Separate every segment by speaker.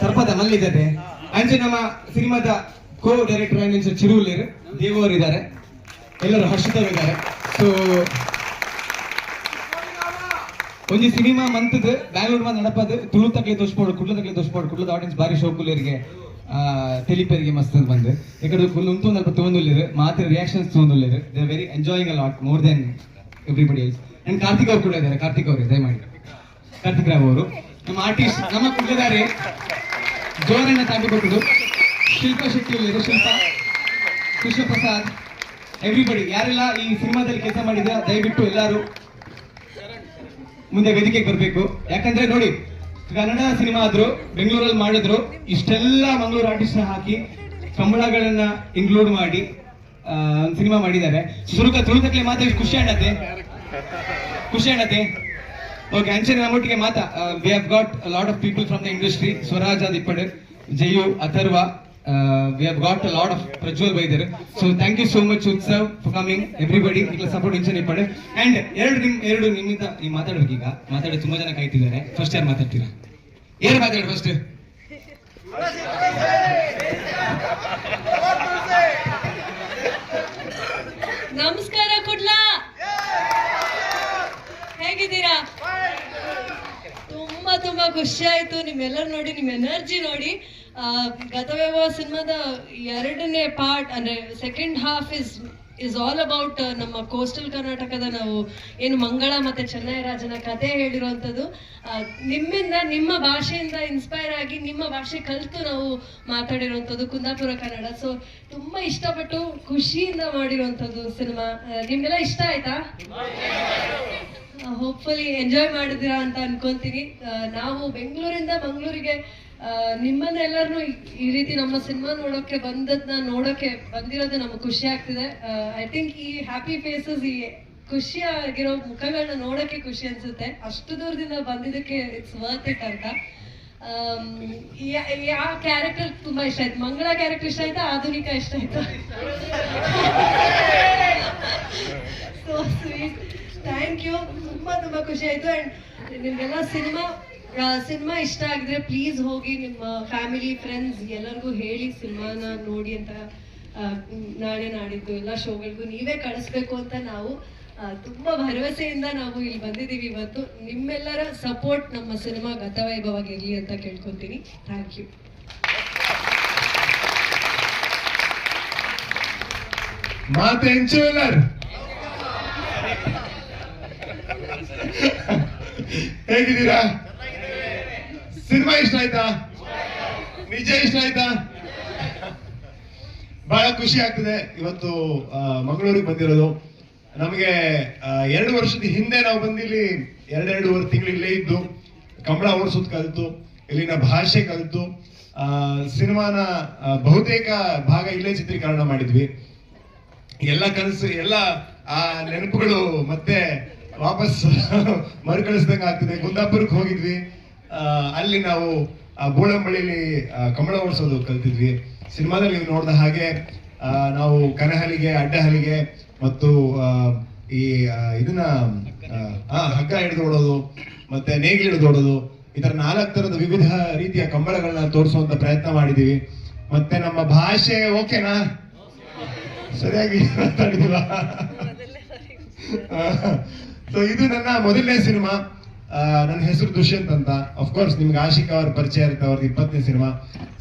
Speaker 1: ಸರ್ಪದ ಮಲ್ಲಿದತೆ ಅಂಚೆ ನಮ್ಮ ಸಿನಿಮಾದ ಕೋ ಡೈರೆಕ್ಟರ್ ಆಗಿ ಚಿರುಲ್ಲಿ ದೇವರು ಇದ್ದಾರೆ ಎಲ್ಲರೂ ಹರ್ಷಿತವಿದ್ದಾರೆ ಸೊ ಒಂಜಿ ಸಿನಿಮಾ ಮಂತದ ಬ್ಯಾಂಗ್ಳೂರ್ ಮಂದ್ ನಡಪದ ತುಳು ತಕ್ಲೆ ತೋರ್ಸ್ಪೋಡು ಕುಡ್ಲ ತಕ್ಲೆ ತೋರ್ಸ್ಪೋಡು ಕುಡ್ಲದ ಆಡಿಯನ್ಸ್ ಬಾರಿ ಶೋಕುಲೇರಿಗೆ ತೆಲಿಪೇರಿಗೆ ಮಸ್ತ್ ಅಂತ ಬಂದು. ಇಕಡೆ ಫುಲ್ ಉಂತು ಸ್ವಲ್ಪ ತೊಗೊಂದುಲ್ಲೇರು ಮಾತ್ರ reactions ತೊಗೊಂದುಲ್ಲೇರು they very enjoying a lot more then everybody else and Karthik ಅವ್ರು ಕೂಡ ಇದ್ದಾರೆ. ಕಾರ್ತಿಕ್ ಅವರು, ದಯಮಾಡಿ. ಕಾರ್ತಿಕ್ ರಾವ್ ಅವರು. ನಮ್ಮ ಆರ್ಟಿಸ್ಟ್ ನಮ್ಮ ಕುಡ್ಲದಾರೆ ಜೋರನ್ನ ತಾಂಡಿಕೊಟ್ಟದು ಶಿಲ್ಪಾ ಶೆಟ್ಟಿ ಅವರು ಶಿಲ್ಪ. ಕೃಷ್ಣ ಪ್ರಸಾದ್ ಎವ್ರಿಬಡಿ ಯಾರೆಲ್ಲ ಈ ಸಿನಿಮಾದಲ್ಲಿ ಕೆಲಸ ಮಾಡಿದ ದಯವಿಟ್ಟು ಎಲ್ಲರೂ ಮುಂದೆ ವೇದಿಕೆಗೆ ಬರಬೇಕು. ಯಾಕಂದ್ರೆ ನೋಡಿ, ಕನ್ನಡ ಸಿನಿಮಾ ಆದ್ರು, ಬೆಂಗಳೂರಲ್ಲಿ ಮಾಡಿದ್ರು, ಇಷ್ಟೆಲ್ಲ ಮಂಗಳೂರು ಆರ್ಟಿಸ್ಟ್ ಹಾಕಿ ಕಂಬಳಗಳನ್ನ ಇನ್ಕ್ಲೂಡ್ ಮಾಡಿ ಸಿನಿಮಾ ಮಾಡಿದ್ದಾರೆ. ಸುರುಕ ತುಳಿತಕ್ಕೆ ಮಾತಾಡಿ, ಖುಷಿ ಅಣ್ಣತೆ ಖುಷಿ ಆಡತ್ತೆ ಓಕೆ ಅಂಚನೆ ನಮ್ಮೊಟ್ಟಿಗೆ ಮಾತಾ we have got lot of people from the industry Swaraj ಆದ ಇಪ್ಪಡೆ Jayu Atharva we have got lot of Prajwal Baidar so thank you so much Utsav for coming everybody ಇಲ್ಲ ಸಪೋರ್ಟ್ ಇಂಚನೆ ಇಪ್ಪಡೆ ಅಂಡ್ ಎರಡು ನಿಮ್, ಎರಡು ನಿಮ್ಮಿಂದ ನೀವು ಮಾತಾಡ್ಬೇಕು ಈಗ ಮಾತಾಡಿ, ತುಂಬಾ ಜನ ಕಾಯ್ತಿದ್ದಾರೆ. ಫಸ್ಟ್ ಯಾರು ಮಾತಾಡ್ತೀರಾ? ಯಾರು ಮಾತಾಡಿ ಫಸ್ಟ್
Speaker 2: ನಮಸ್ಕಾರ ಕುಡ್ಲಾ ಹೇಗಿದ್ದೀರಾ ತುಂಬಾ ಖುಷಿ ಆಯ್ತು. ನಿಮ್ಮೆಲ್ಲರೂ ನೋಡಿ ನಿಮ್ ಎನರ್ಜಿ ನೋಡಿ. ಆ, ಗತವೈಭವ ಸಿನಿಮಾದ ಎರಡನೇ ಪಾರ್ಟ್ ಅಂದ್ರೆ second half is is all about ನಮ್ಮ ಕೋಸ್ಟಲ್ ಕರ್ನಾಟಕದ ನಾವು ಏನು ಮಂಗಳ ಮತ್ತೆ ಚೆನ್ನೈ ರಾಜನ ಕತೆ ಹೇಳಿರುವಂಥದ್ದು. ನಿಮ್ಮಿಂದ, ನಿಮ್ಮ ಭಾಷೆಯಿಂದ ಇನ್ಸ್ಪೈರ್ ಆಗಿ ನಿಮ್ಮ ಭಾಷೆ ಕಲಿತು ನಾವು ಮಾತಾಡಿರುವಂಥದ್ದು ಕುಂದಾಪುರ ಕನ್ನಡ. ಸೊ ತುಂಬಾ ಇಷ್ಟಪಟ್ಟು ಖುಷಿಯಿಂದ ಮಾಡಿರುವಂಥದ್ದು ಸಿನಿಮಾ ನಿಮ್ಗೆಲ್ಲ ಇಷ್ಟ ಆಯ್ತಾ? ಹೋಪ್ಫುಲಿ ಎಂಜಾಯ್ ಮಾಡಿದಿರಾ ಅಂತ ಅನ್ಕೊಂತೀನಿ. ನಾವು ಬೆಂಗಳೂರಿಂದ ಮಂಗಳೂರಿಗೆ ನಿಮ್ಮನ್ನೆಲ್ಲರನ್ನು ಈ ರೀತಿ ನಮ್ಮ ಸಿನಿಮಾ ನೋಡೋಕೆ ಬಂದದ್ನ ನೋಡೋಕೆ ಬಂದಿರೋದು ನಮಗೆ ಖುಷಿ ಆಗ್ತಿದೆ. ಐ ಥಿಂಕ್ ಈ ಹ್ಯಾಪಿ ಫೇಸಸ್ ಈ ಖುಷಿಯಾಗಿರೋ ಮುಖಗಳನ್ನ ನೋಡೋಕೆ ಖುಷಿ ಅನ್ಸುತ್ತೆ. ಅಷ್ಟು ದೂರದಿಂದ ಬಂದಿದ್ದಕ್ಕೆ ಇಟ್ಸ್ ವರ್ತ್ ಇಟ್ ಅಂತ. ಯಾವ ಕ್ಯಾರೆಕ್ಟರ್ ತುಂಬಾ ಇಷ್ಟ ಆಯ್ತು. ಮಂಗಳ ಕ್ಯಾರೆಕ್ಟರ್ ಇಷ್ಟ ಆಯ್ತಾ? ಆಧುನಿಕ ಇಷ್ಟ ಆಯ್ತಾ? ಸೊ ಸ್ವೀಟ್ ಥ್ಯಾಂಕ್ ಯು ತುಂಬಾ ತುಂಬಾ ಖುಷಿ ಆಯ್ತು. ಅಂಡ್ ನಿಮ್ಗೆಲ್ಲ ಸಿನಿಮಾ ಸಿನಿಮಾ ಇಷ್ಟ ಆಗಿದ್ರೆ ಪ್ಲೀಸ್ ಹೋಗಿ ನಿಮ್ಮ ಫ್ಯಾಮಿಲಿ ಫ್ರೆಂಡ್ಸ್ ಎಲ್ಲರಿಗೂ ಹೇಳಿ ಸಿನಿಮಾನ ನೋಡಿ ಅಂತ ನಾಳೆ ನಾಡಿದ್ದು ಎಲ್ಲ ಶೋಗಳಿಗೂ ನೀವೇ ಕಳಿಸ್ಬೇಕು ಅಂತ ನಾವು ತುಂಬಾ ಭರವಸೆಯಿಂದ ನಾವು ಇಲ್ಲಿ ಬಂದಿದ್ದೀವಿ ಇವತ್ತು. ನಿಮ್ಮೆಲ್ಲರ ಸಪೋರ್ಟ್ ನಮ್ಮ ಸಿನಿಮಾ ಗತವೈಭವಾಗಿರಲಿ ಅಂತ ಕೇಳ್ಕೊತೀನಿ. ಥ್ಯಾಂಕ್ ಯು
Speaker 3: ಹೇಗಿದ್ದೀರಾ? ಸಿನಿಮಾ ಇಷ್ಟ ಆಯ್ತಾ? ನಿಜ ಇಷ್ಟ ಆಯ್ತಾ? ಬಹಳ ಖುಷಿ ಆಗ್ತದೆ. ಇವತ್ತು ಮಂಗಳೂರಿಗೆ ಬಂದಿರೋದು. ನಮಗೆ ಎರಡು ವರ್ಷದ ಹಿಂದೆ ನಾವು ಬಂದಿಲ್ಲಿ, ಎರಡೆರಡೂವರೆ ತಿಂಗಳು ಇಲ್ಲೇ ಇದ್ದು ಕಂಬಳ ಓಡಿಸೋದು ಕಲಿತು, ಇಲ್ಲಿನ ಭಾಷೆ ಕಲಿತು ಸಿನಿಮಾನ ಬಹುತೇಕ ಭಾಗ ಇಲ್ಲೇ ಚಿತ್ರೀಕರಣ ಮಾಡಿದ್ವಿ. ಎಲ್ಲ ಕನಸು, ಎಲ್ಲ, ಆ, ನೆನಪುಗಳು ಮತ್ತೆ ವಾಪಸ್ ಮರುಕಳಿಸ್ದಂಗೆ ಆಗ್ತದೆ ಕುಂದಾಪುರಕ್ಕೆ ಹೋಗಿದ್ವಿ. ಅಲ್ಲಿ ನಾವು ಆ, ಕಂಬಳ ಓಡಿಸೋದು ಕಲ್ತಿದ್ವಿ. ಸಿನಿಮಾದಲ್ಲಿ ನೀವು ನೋಡಿದ ಹಾಗೆ ನಾವು ಕನಹಲಿಗೆ ಅಡ್ಡಹಲಿಗೆ ಮತ್ತು ಈ ಇದನ್ನ ಹಗ್ಗ ಹಿಡಿದು ಓಡೋದು ಮತ್ತೆ ನೇಗಿಲು ಹಿಡಿದು ಓಡೋದು ಈ ತರ ನಾಲ್ಕು ತರದ ವಿವಿಧ ರೀತಿಯ ಕಂಬಳಗಳನ್ನ ತೋರಿಸುವಂತ ಪ್ರಯತ್ನ ಮಾಡಿದೀವಿ. ಮತ್ತೆ ನಮ್ಮ ಭಾಷೆ ಓಕೆನಾ? ಸರಿಯಾಗಿ ಮಾತಾಡಿದಿಲ್ಲ ಸೊ ಇದು ನನ್ನ ಮೊದಲನೇ ಸಿನಿಮಾ. ನನ್ನ ಹೆಸರು ದುಷ್ಯಂತ್ ಅಂತ. ಅಫ್ಕೋರ್ಸ್ ನಿಮ್ಗೆ ಆಶಿಕ್ ಅವ್ರ ಪರಿಚಯ ಇರುತ್ತೆ, ಅವ್ರದ್ದು ಇಪ್ಪತ್ತನೇ ಸಿನಿಮಾ.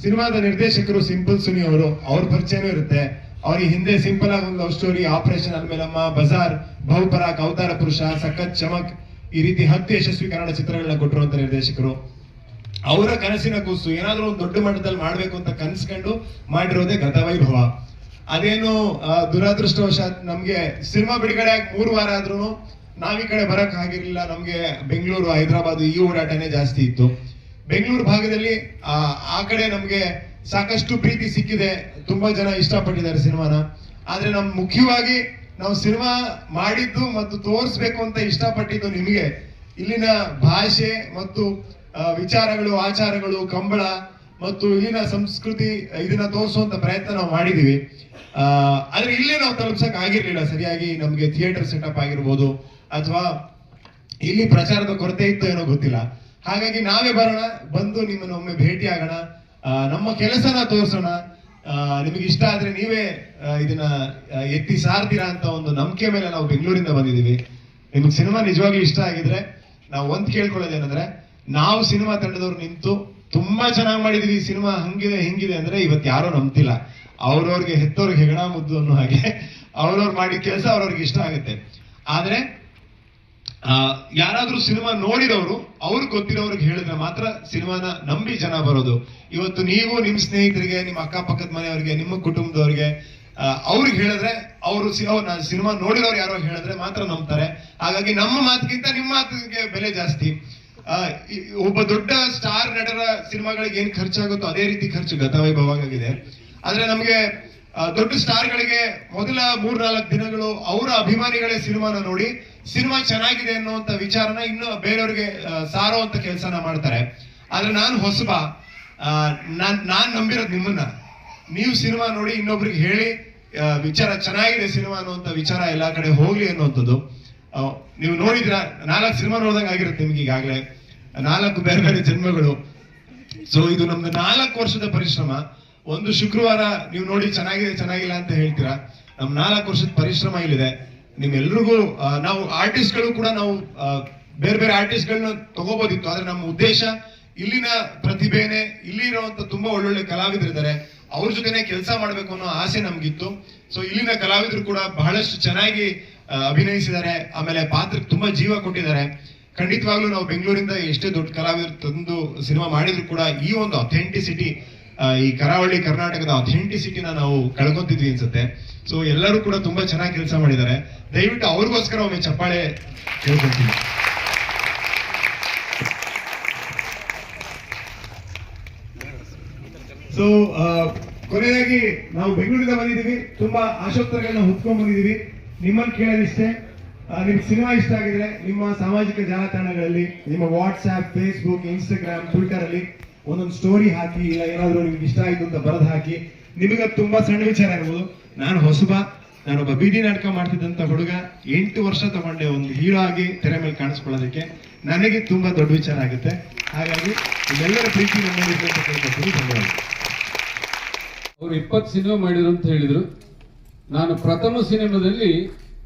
Speaker 3: ಸಿನಿಮಾದ ನಿರ್ದೇಶಕರು ಸಿಂಪಲ್ ಸುನಿ ಅವರು, ಅವ್ರ ಪರಿಚಯನೂ ಇರುತ್ತೆ. ಅವ್ರಿಗೆ ಹಿಂದೆ ಸಿಂಪಲ್ ಆಗಿ ಒಂದು love story operation Alamelamma Bazaar Bahuparak Avatara Purusha, ಸಖತ್ ಚಮಕ್, ಈ ರೀತಿ ಹತ್ತು ಯಶಸ್ವಿ ಕನ್ನಡ ಚಿತ್ರಗಳನ್ನ ಕೊಟ್ಟಿರುವಂತ ನಿರ್ದೇಶಕರು. ಅವರ ಕನಸಿನ ಕೂಸು, ಏನಾದ್ರೂ ಒಂದು ದೊಡ್ಡ ಮಟ್ಟದಲ್ಲಿ ಮಾಡ್ಬೇಕು ಅಂತ ಕನ್ಸ್ಕೊಂಡು ಮಾಡಿರೋದೇ ಗತವೈಭವ ಅದೇನು ದುರದೃಷ್ಟವಶಾತ್ ನಮ್ಗೆ ಸಿನಿಮಾ ಬಿಡುಗಡೆ ಆಗಿ ಮೂರು ವಾರ ಆದ್ರೂ ನಾವ್ ಈ ಕಡೆ ಬರಕ್ ಆಗಿರ್ಲಿಲ್ಲ. ನಮ್ಗೆ ಬೆಂಗಳೂರು, ಹೈದರಾಬಾದ್ ಈ ಓಡಾಟನೇ ಜಾಸ್ತಿ ಇತ್ತು. ಬೆಂಗಳೂರು ಭಾಗದಲ್ಲಿ, ಆ ಕಡೆ ನಮ್ಗೆ ಸಾಕಷ್ಟು ಪ್ರೀತಿ ಸಿಕ್ಕಿದೆ. ತುಂಬಾ ಜನ ಇಷ್ಟಪಟ್ಟಿದ್ದಾರೆ ಸಿನಿಮಾನ. ಆದ್ರೆ ನಮ್ ಮುಖ್ಯವಾಗಿ ನಾವು ಸಿನಿಮಾ ಮಾಡಿದ್ದು ಮತ್ತು ತೋರಿಸ್ಬೇಕು ಅಂತ ಇಷ್ಟಪಟ್ಟಿದ್ದು ನಿಮಗೆ. ಇಲ್ಲಿನ ಭಾಷೆ ಮತ್ತು ವಿಚಾರಗಳು, ಆಚಾರಗಳು, ಕಂಬಳ ಮತ್ತು ಇಲ್ಲಿನ ಸಂಸ್ಕೃತಿ ಇದನ್ನ ತೋರಿಸುವಂತ ಪ್ರಯತ್ನ ನಾವು ಮಾಡಿದೀವಿ ಆದ್ರೆ ಇಲ್ಲೇ ನಾವು ತಲುಪ್ಸಕ್ ಆಗಿರ್ಲಿಲ್ಲ. ಸರಿಯಾಗಿ ನಮ್ಗೆ ಥಿಯೇಟರ್ ಸೆಟಪ್ ಆಗಿರ್ಬೋದು. ಅಥವಾ ಇಲ್ಲಿ ಪ್ರಚಾರದ ಕೊರತೆ ಇತ್ತು ಏನೋ ಗೊತ್ತಿಲ್ಲ. ಹಾಗಾಗಿ ನಾವೇ ಬರೋಣ, ಬಂದು ನಿಮ್ಮನ್ನು ಒಮ್ಮೆ ಭೇಟಿ ಆಗೋಣ. ನಮ್ಮ ಕೆಲಸನ ತೋರಿಸೋಣ. ನಿಮಗೆ ಇಷ್ಟ ಆದ್ರೆ ನೀವೇ ಇದನ್ನ ಎತ್ತಿ ಸಾರ್ತೀರಾ ಅಂತ ಒಂದು ನಂಬಿಕೆ ಮೇಲೆ ನಾವು ಬೆಂಗಳೂರಿಂದ ಬಂದಿದ್ದೀವಿ. ನಿಮ್ಗೆ ಸಿನಿಮಾ ನಿಜವಾಗ್ಲೂ ಇಷ್ಟ ಆಗಿದ್ರೆ ನಾವು ಒಂದ್ ಕೇಳ್ಕೊಳ್ಳೋದೇನಂದ್ರೆ ನಾವು ಸಿನಿಮಾ ತಂಡದವ್ರು ನಿಂತು ತುಂಬಾ ಚೆನ್ನಾಗಿ ಮಾಡಿದೀವಿ ಸಿನಿಮಾ ಹಂಗಿದೆ, ಹಿಂಗಿದೆ ಅಂದ್ರೆ ಇವತ್ತು ಯಾರೋ ನಂಬ್ತಿಲ್ಲ. ಅವ್ರವ್ರಿಗೆ ಹೆತ್ತವ್ರಿಗೆ ಹೆಗಣ ಮುದ್ದು ಅನ್ನೋ ಹಾಗೆ, ಅವ್ರವ್ರು ಮಾಡಿದ ಕೆಲಸ ಅವ್ರವ್ರಿಗೆ ಇಷ್ಟ ಆಗುತ್ತೆ. ಆದ್ರೆ ಯಾರಾದ್ರೂ ಸಿನಿಮಾ ನೋಡಿರೋರು, ಅವ್ರು ಗೊತ್ತಿರೋರಿಗೆ ಹೇಳಿದ್ರೆ ಮಾತ್ರ ಸಿನಿಮಾನ ನಂಬಿ ಜನ ಬರೋದು. ಇವತ್ತು ನೀವು ನಿಮ್ಮ ಸ್ನೇಹಿತರಿಗೆ, ನಿಮ್ಮ ಅಕ್ಕಪಕ್ಕದ ಮನೆಯವ್ರಿಗೆ, ನಿಮ್ಮ ಕುಟುಂಬದವ್ರಿಗೆ ಅವ್ರಿಗೆ ಹೇಳಿದ್ರೆ ಅವರು ಸಿನಿಮಾ ನೋಡಿರೋರು ಯಾರೋ ಹೇಳಿದ್ರೆ ಮಾತ್ರ ನಂಬ್ತಾರೆ. ಹಾಗಾಗಿ ನಮ್ಮ ಮಾತಿಗಿಂತ ನಿಮ್ಮ ಮಾತಿಗೆ ಬೆಲೆ ಜಾಸ್ತಿ. ಒಬ್ಬ ದೊಡ್ಡ ಸ್ಟಾರ್ ನಟರ ಸಿನಿಮಾಗಳಿಗೆ ಏನ್ ಖರ್ಚಾಗುತ್ತೋ ಅದೇ ರೀತಿ ಖರ್ಚು ಗತವೈಭವವಾಗಿದೆ. ಆದ್ರೆ ನಮಗೆ ದೊಡ್ಡ ಸ್ಟಾರ್ಗಳಿಗೆ ಮೊದಲ ಮೂರ್ನಾಲ್ಕು ದಿನಗಳು ಅವರ ಅಭಿಮಾನಿಗಳೇ ಸಿನಿಮಾನ ನೋಡಿ ಸಿನಿಮಾ ಚೆನ್ನಾಗಿದೆ ಅನ್ನುವಂತ ವಿಚಾರನ ಇನ್ನು ಬೇರೆಯವ್ರಿಗೆ ಸಾರೋ ಅಂತ ಕೆಲಸನ ಮಾಡ್ತಾರೆ. ಆದ್ರೆ ನಾನು ಹೊಸಬ ನಾನು, ನಾನ್ ನಂಬಿರೋದು ನಿಮ್ಮನ್ನ. ನೀವು ಸಿನಿಮಾ ನೋಡಿ ಇನ್ನೊಬ್ರಿಗೆ ಹೇಳಿ ವಿಚಾರ ಚೆನ್ನಾಗಿದೆ ಸಿನಿಮಾ ಅನ್ನುವಂತ ವಿಚಾರ ಎಲ್ಲ ಕಡೆ ಹೋಗ್ಲಿ ಅನ್ನುವಂಥದ್ದು. ನೀವು ನೋಡಿದ್ರ ನಾಲ್ಕು ಸಿನಿಮಾ ನೋಡ್ದಂಗೆ ಆಗಿರುತ್ತೆ ನಿಮ್ಗೆ ಈಗಾಗಲೇ. ನಾಲ್ಕು ಬೇರೆ ಬೇರೆ ಜನ್ಮಗಳು. ಸೊ ಇದು ನಮ್ದು ನಾಲ್ಕು ವರ್ಷದ ಪರಿಶ್ರಮ. ಒಂದು ಶುಕ್ರವಾರ ನೀವು ನೋಡಿ ಚೆನ್ನಾಗಿದೆ, ಚೆನ್ನಾಗಿಲ್ಲ ಅಂತ ಹೇಳ್ತೀರಾ? ನಮ್ ನಾಲ್ಕು ವರ್ಷದ ಪರಿಶ್ರಮ ಇಲ್ಲಿದೆ. ನಿಮ್ಮೆಲ್ರಿಗೂ ನಾವು ಆರ್ಟಿಸ್ಟ್ಗಳು ಕೂಡ ನಾವು ಬೇರೆ ಬೇರೆ ಆರ್ಟಿಸ್ಟ್ಗಳನ್ನ ತಗೋಬೋದಿತ್ತು. ಆದ್ರೆ ನಮ್ಮ ಉದ್ದೇಶ ಇಲ್ಲಿನ ಪ್ರತಿಭೆನೆ, ಇಲ್ಲಿ ಇರುವಂತ ತುಂಬಾ ಒಳ್ಳೊಳ್ಳೆ ಕಲಾವಿದರಿದ್ದಾರೆ. ಅವ್ರ ಜೊತೆನೆ ಕೆಲಸ ಮಾಡಬೇಕು ಅನ್ನೋ ಆಸೆ ನಮ್ಗಿತ್ತು. ಸೊ ಇಲ್ಲಿನ ಕಲಾವಿದರು ಕೂಡ ಬಹಳಷ್ಟು ಚೆನ್ನಾಗಿ ಅಭಿನಯಿಸಿದ್ದಾರೆ. ಆಮೇಲೆ ಪಾತ್ರಕ್ಕೆ ತುಂಬಾ ಜೀವ ಕೊಟ್ಟಿದ್ದಾರೆ. ಖಂಡಿತವಾಗ್ಲೂ ನಾವು ಬೆಂಗಳೂರಿಂದ ಎಷ್ಟೇ ದೊಡ್ಡ ಕಲಾವಿದರು ತಂದು ಸಿನಿಮಾ ಮಾಡಿದ್ರು ಕೂಡ ಈ ಒಂದು ಅಥೆಂಟಿಸಿಟಿ ಈ ಕರಾವಳಿ ಕರ್ನಾಟಕದ ಅಥೆಂಟಿಸಿಟಿನ ನಾವು ಕಳ್ಕೊತಿದ್ವಿ ಅನ್ಸುತ್ತೆ. ಸೊ ಎಲ್ಲರೂ ಕೂಡ ತುಂಬಾ ಚೆನ್ನಾಗಿ ಕೆಲಸ ಮಾಡಿದ್ದಾರೆ. ದಯವಿಟ್ಟು ಅವ್ರಿಗೋಸ್ಕರ ಒಮ್ಮೆ ಚಪ್ಪಾಳೆ ಕೇಳ್ಕೊತೀವಿ ಸೊ ಕೊನೆಯಾಗಿ ನಾವು ಬೆಂಗಳೂರಿಂದ ಬಂದಿದ್ದೀವಿ. ತುಂಬಾ ಆಶೋತ್ತರಗಳನ್ನ ಹೊತ್ಕೊಂಡ್ ಬಂದಿದ್ದೀವಿ. ನಿಮ್ಮನ್ನು ಕೇಳೋದಿಷ್ಟೇ. ನಿಮ್ ಸಿನಿಮಾ ಇಷ್ಟ ಆಗಿದ್ರೆ ನಿಮ್ಮ ಸಾಮಾಜಿಕ ಜಾಲತಾಣಗಳಲ್ಲಿ, ನಿಮ್ಮ ವಾಟ್ಸ್ಆಪ್ ಫೇಸ್ಬುಕ್ ಇನ್ಸ್ಟಾಗ್ರಾಮ್ ಟ್ವಿಟರ್ ಅಲ್ಲಿ ಒಂದೊಂದು ಸ್ಟೋರಿ ಹಾಕಿ, ಇಲ್ಲ ಏನಾದರೂ ನಿಮ್ಗೆ ಇಷ್ಟ ಆಯ್ತು ಅಂತ ಬರೆದು ಹಾಕಿ ನಿಮಗೆ ತುಂಬಾ ಸಣ್ಣ ವಿಚಾರ ಇರ್ಬೋದು ನಾನು ಹೊಸಬ, ನಾನೊಬ್ಬ ಬೀದಿ ನಾಟಕ ಮಾಡ್ತಿದ್ದಂಥ ಹುಡುಗ, ಎಂಟು ವರ್ಷ ತಗೊಂಡೆ ಒಂದು ಹೀರೋ ಆಗಿ ತೆರೆ ಮೇಲೆ ಕಾಣಿಸ್ಕೊಳ್ಳೋದಕ್ಕೆ. ನನಗೆ ತುಂಬಾ ದೊಡ್ಡ ವಿಚಾರ ಆಗುತ್ತೆ. ಹಾಗಾಗಿ ಎಲ್ಲರ ಪ್ರೀತಿ ಧನ್ಯವಾದ.
Speaker 4: ಅವರು ಇಪ್ಪತ್ತು ಸಿನಿಮಾ ಮಾಡಿದ್ರು ಅಂತ ಹೇಳಿದ್ರು. ನಾನು ಪ್ರಥಮ ಸಿನಿಮಾದಲ್ಲಿ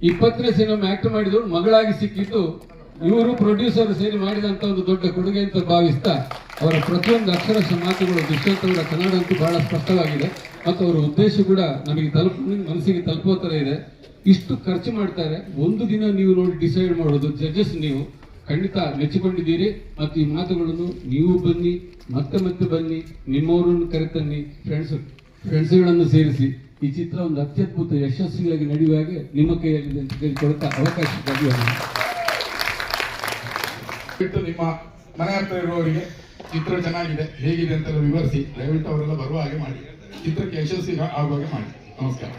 Speaker 4: ಇಪ್ಪತ್ತನೇ ಸಿನಿಮಾ ಆಕ್ಟ್ ಮಾಡಿದ್ರು ಮಗಳಾಗಿ ಸಿಕ್ಕಿದ್ದು ಇವರು ಪ್ರೊಡ್ಯೂಸರ್ ಸೇರಿ ಮಾಡಿದಂತ ಒಂದು ದೊಡ್ಡ ಕೊಡುಗೆ ಅಂತ ಭಾವಿಸ್ತಾ ಅವರ ಪ್ರತಿಯೊಂದು ಅಕ್ಷರಶ ಮಾತುಗಳು ದುಷ್ಯಂತ ಅವರ ಕನ್ನಡ ಅಂತೂ ಬಹಳ ಸ್ಪಷ್ಟವಾಗಿದೆ. ಮತ್ತು ಅವರ ಉದ್ದೇಶ ಕೂಡ ನಮಗೆ ತಲುಪ ಮನಸ್ಸಿಗೆ ತಲುಪುವ ತರ ಇದೆ. ಇಷ್ಟು ಖರ್ಚು ಮಾಡ್ತಾರೆ. ಒಂದು ದಿನ ನೀವು ನೋಡಿ ಡಿಸೈಡ್ ಮಾಡೋದು ಜಡ್ಜಸ್ ನೀವು. ಖಂಡಿತ ಮೆಚ್ಚಿಕೊಂಡಿದ್ದೀರಿ. ಮತ್ತು ಈ ಮಾತುಗಳನ್ನು ನೀವು ಬನ್ನಿ, ಮತ್ತೆ ಮತ್ತೆ ಬನ್ನಿ, ನಿಮ್ಮವರನ್ನು ಕರೆತನ್ನಿ. ಫ್ರೆಂಡ್ಸ್ ಫ್ರೆಂಡ್ಸ್ಗಳನ್ನು ಸೇರಿಸಿ. ಈ ಚಿತ್ರ ಒಂದು ಅತ್ಯದ್ಭುತ ಯಶಸ್ವಿಯಾಗಿ ನಡೆಯುವ ಹಾಗೆ ನಿಮ್ಮ ಕೈಯಲ್ಲಿದೆ ಅಂತ ಅವಕಾಶ ಅವಕಾಶಕ್ಕಾಗಿ
Speaker 5: ದಯವಿಟ್ಟು ನಿಮ್ಮ ಮನೆ ಹತ್ರ ಇರುವವರಿಗೆ ಚಿತ್ರ ಚೆನ್ನಾಗಿದೆ ಹೇಗಿದೆ ಅಂತೆಲ್ಲ ವಿವರಿಸಿ ದಯವಿಟ್ಟು ಅವರೆಲ್ಲ ಬರುವ ಹಾಗೆ ಮಾಡಿ. ಚಿತ್ರಕ್ಕೆ ಯಶಸ್ವಿ ಆಗುವಾಗೆ ಮಾಡಿ. ನಮಸ್ಕಾರ.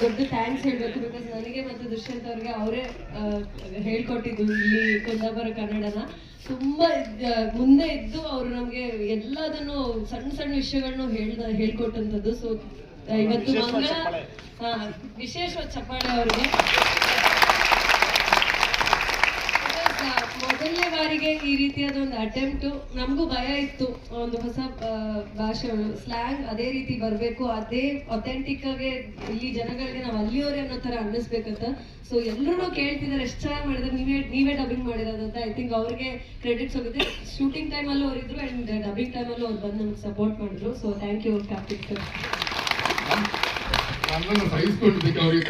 Speaker 2: ದೊಡ್ಡ ಥ್ಯಾಂಕ್ಸ್ ಹೇಳ್ಬೇಕು ಬಿಕಾಸ್ ನನಗೆ ಮತ್ತು ದುಷ್ಯಂತ್ ಅವ್ರಿಗೆ ಅವರೇ ಹೇಳ್ಕೊಟ್ಟಿದ್ದು ಇಲ್ಲಿ ಕುಂದಾಪುರ ಕನ್ನಡನ. ತುಂಬಾ ಮುಂದೆ ಇದ್ದು ಅವರು ನಮಗೆ ಎಲ್ಲದನ್ನು ಸಣ್ಣ ಸಣ್ಣ ವಿಷಯಗಳನ್ನು ಹೇಳ್ದ ಹೇಳ್ಕೊಟ್ಟಂಥದ್ದು. ಸೊ ಇವತ್ತು ಮಂಗಳ ಹಾ, ವಿಶೇಷವಾದ ಚಪ್ಪಾಳೆ ಅವ್ರಿಗೆ Because, ಆ, ಮೊದಲನೇ ಬಾರಿಗೆ ಈ ರೀತಿಯಾದ ಒಂದು ಅಟೆಂಪ್ಟ್ ನಮಗೂ ಭಯ ಇತ್ತು ಒಂದು ಹೊಸ ಭಾಷೆ ಸ್ಲ್ಯಾಂಗ್ ಅದೇ ರೀತಿ ಬರಬೇಕು ಅದೇ ಅಥೆಂಟಿಕ್ ಆಗಿ ಇಲ್ಲಿ ಜನಗಳಿಗೆ ನಾವು ಅಲ್ಲಿಯವರೇ ಅನ್ನೋ ತರ ಅನ್ನಿಸ್ಬೇಕಂತ. ಸೊ ಎಲ್ಲರೂ ಕೇಳ್ತಿದ್ದಾರೆ ಎಷ್ಟು ಚೆನ್ನಾಗಿ ಮಾಡಿದ್ರೆ ನೀವೇ ನೀವೇ ಡಬ್ಬಿಂಗ್ ಮಾಡಿರೋದಂತ ಐ ಥಿಂಕ್ ಅವ್ರಿಗೆ ಕ್ರೆಡಿಟ್ಸ್ ಹೋಗುತ್ತೆ ಶೂಟಿಂಗ್ ಟೈಮಲ್ಲೂ ಅವರಿದ್ರು ಅಂಡ್ ಡಬ್ಬಿಂಗ್ ಟೈಮಲ್ಲೂ ಅವ್ರು ಬಂದು ನಮ್ಗೆ ಸಪೋರ್ಟ್ ಮಾಡಿದ್ರು. ಸೊ ಥ್ಯಾಂಕ್ ಯು ಕ್ಯಾಪ್ಟಿಕ್ ಸರ್
Speaker 5: ನನ್ನನ್ನು ಸಹಿಸ್ಕೊಂಡಿದ್ದಕ್ಕೆ ಅವರಿಗೆ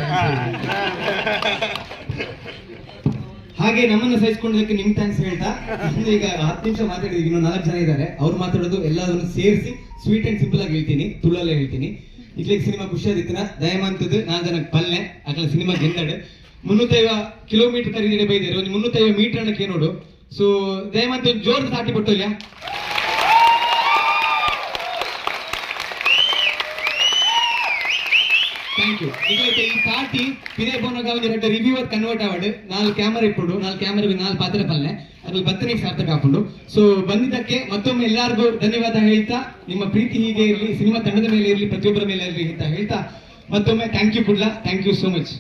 Speaker 1: ಹಾಗೆ ನಮ್ಮನ್ನ ಸಹಿಸಿಕೊಂಡಿದ್ದಕ್ಕೆ ನಿಮ್ ಥ್ಯಾಂಕ್ಸ್ ಹೇಳ್ತಾ, ಇನ್ನು ಈಗ ಹತ್ತು ನಿಮಿಷ ಮಾತಾಡಿದೀವಿ ಇನ್ನು ನಾಲ್ಕು ಜನ ಇದ್ದಾರೆ. ಅವ್ರು ಮಾತಾಡೋದು ಎಲ್ಲದನ್ನು ಸೇರಿಸಿ ಸ್ವೀಟ್ ಅಂಡ್ ಸಿಂಪಲ್ ಆಗಿ ಹೇಳ್ತೀನಿ ತುಳಲ್ಲೇ ಹೇಳ್ತೀನಿ. ಇಟ್ಲಿಗೆ ಸಿನಿಮಾ ಖುಷಿ ಆದಿತ್ತಿನ ದಯಮಂತದ್ದು ನಾನ್ ಜನಕ್ಕೆ ಪಲ್ಲೆ ಆಗಲ ಸಿನಿಮಾ ಗೆಂದಡೆ ಮುನ್ನೂತ್ತೈವ ಕಿಲೋಮೀಟರ್ ಕರೀದಿಡೆ ಬೈದಿರೋ ಒಂದು ಮುನ್ನೂತ್ತೈವ ಮೀಟರ್ ಅನ್ನಕ್ಕೆ ನೋಡು. ಸೊ ದಯಮಂತ ಜೋರ್ ಸಾಟಿ ಪಟ್ಟೋಲ್ಯಾ ಪಾರ್ಟಿ ಪಿನೇ ಫೋನಾಗ ಒಂದು ಎರಡು ರಿವ್ಯೂ ಕನ್ವರ್ಟ್ ಆವಾಡು ನಾಲ್ಕು ಕ್ಯಾಮರಾ ಇಟ್ಕೊಂಡು ನಾಲ್ಕು ಕ್ಯಾಮರಾ ನಾಲ್ಕು ಪಾತ್ರೆ ಪಲ್ಲೆ. ಅದ್ರಲ್ಲಿ ಬತ್ತನಿಗೆ ಸಾರ್ಥಕ ಹಾಕೊಂಡು ಸೊ ಬಂದಿದ್ದಕ್ಕೆ ಮತ್ತೊಮ್ಮೆ ಎಲ್ಲರಿಗೂ ಧನ್ಯವಾದ ಹೇಳ್ತಾ, ನಿಮ್ಮ ಪ್ರೀತಿ ಹೀಗೆ ಇರಲಿ, ಸಿನಿಮಾ ತಂಡದ ಮೇಲೆ ಇರಲಿ, ಪ್ರತಿಯೊಬ್ಬರ ಮೇಲೆ ಇರಲಿ ಅಂತ ಹೇಳ್ತಾ, ಮತ್ತೊಮ್ಮೆ thank you Kudla. Thank you so much